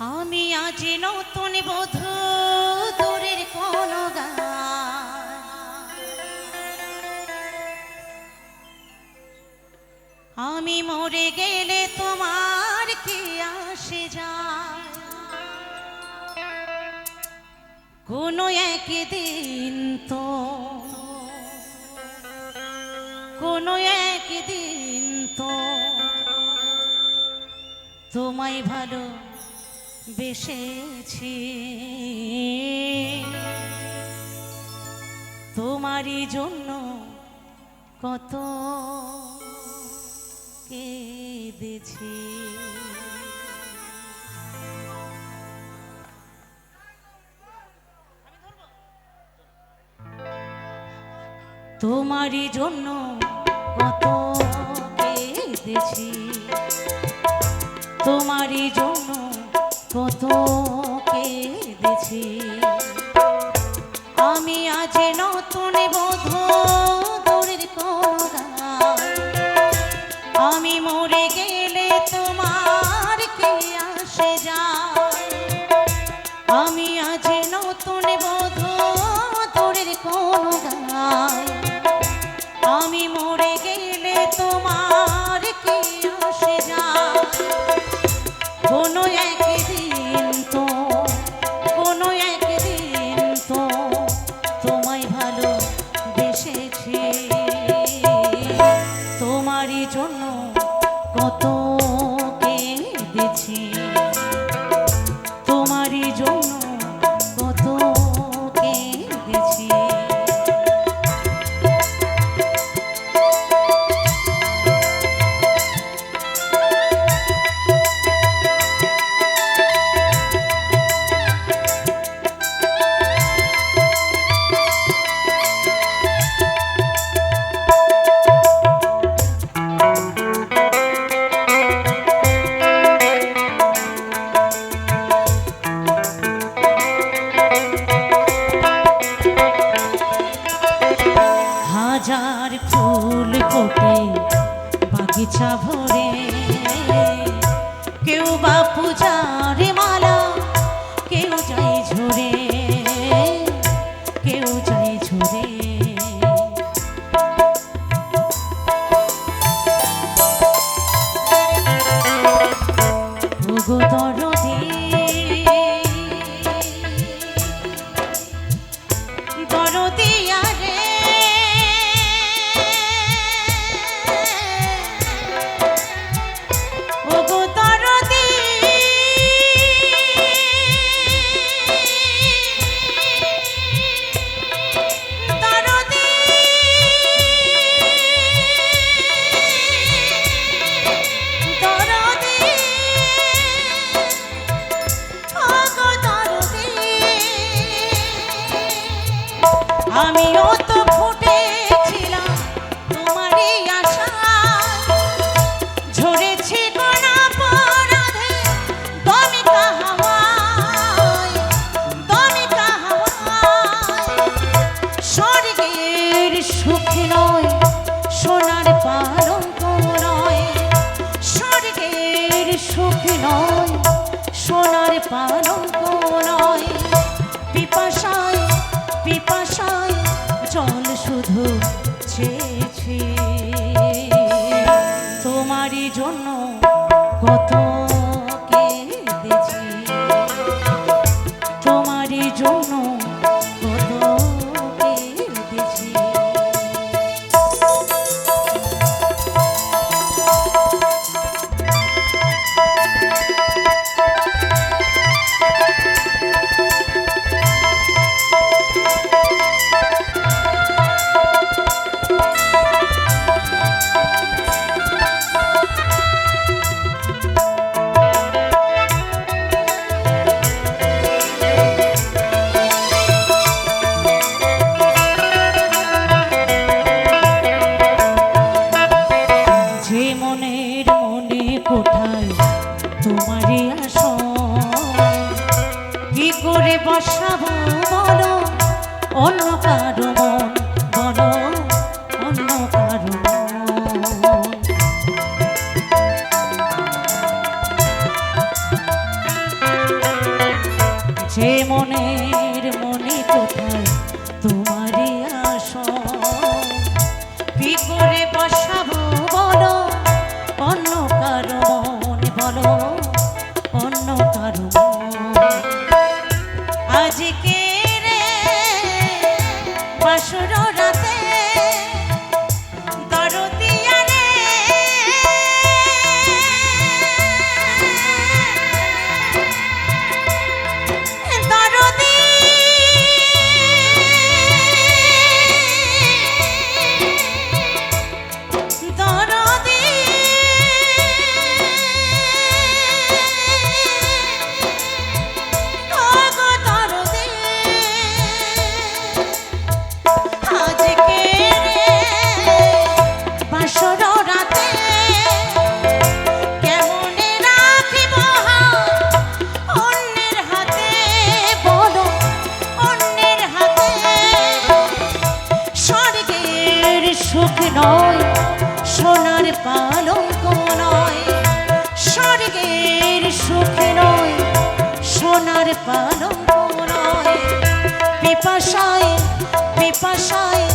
আমি আজ নতুন বধু, দূরের কোন আমি মরে গেলে তোমার কি আসে যা কোনো একদিন তো, কোনো একদিন তো তোমায় ভালো বেসেছি। তোমারই জন্য কত কেঁদেছি। তোমারই জন্য কত কেঁদেছি। তোমারই জন্য কত কেঁদেছি আমি আজ নতুন বোধ এসেছি তোমারই জন্য কত বাগিচা ভরে কেউ বা পূজা জোনা কি পালঙ্ক নয় পিপাসায় পিপাসায়